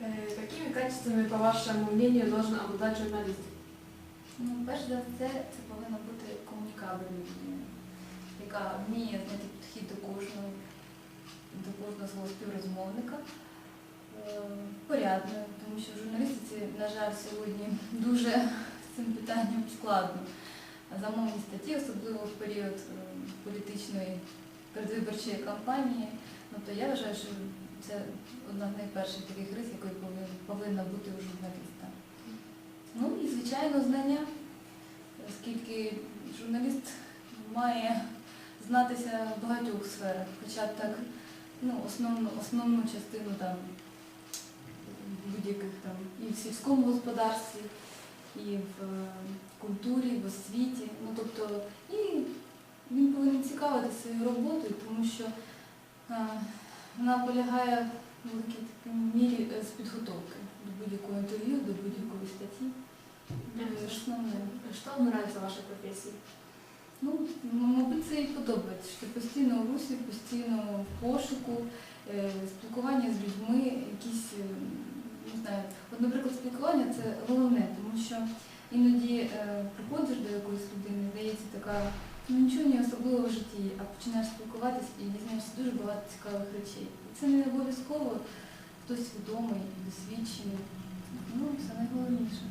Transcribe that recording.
Какими качествами, по вашему мнению, должен обладать журналист? Ну, перш за все, це повинна бути комунікабельна людина, яка вміє знайти підхід до кожного, до кожного свого співрозмовника. Е, Порядною, тому що в журналістиці, на жаль, сьогодні дуже з цим питанням складно. Замовні статті, особливо в період е, політичної передвиборчої кампанії. Ну, я вважаю, що це одна з найперших таких рис, повинна, повинна бути у журналіста. Ну і, звичайно, знання, оскільки журналіст має знатися в багатьох сферах, хоча б так, ну, основну, основну частину там будь-яких там і в сільському господарстві, і в е, культурі, в освіті. Ну, тобто, і він повинен цікавитися своєю роботою, тому що е, вона полягає в великій мірі е, з підготовки до будь-якого інтерв'ю, до будь-якої статті. Основне. Что вам нравится в вашей профессии? Ну, мабуть, це і подобається, що ти постійно в русі, постійно в пошуку, е, спілкування з людьми, якісь, е, не знаю, от, наприклад, спілкування це головне, тому що іноді е, приходиш до якоїсь людини, здається така, ну нічого не особливого в житті, а починаєш спілкуватись і дізнаєшся дуже багато цікавих речей. Це не обов'язково хтось відомий, досвідчений. Ну, це найголовніше.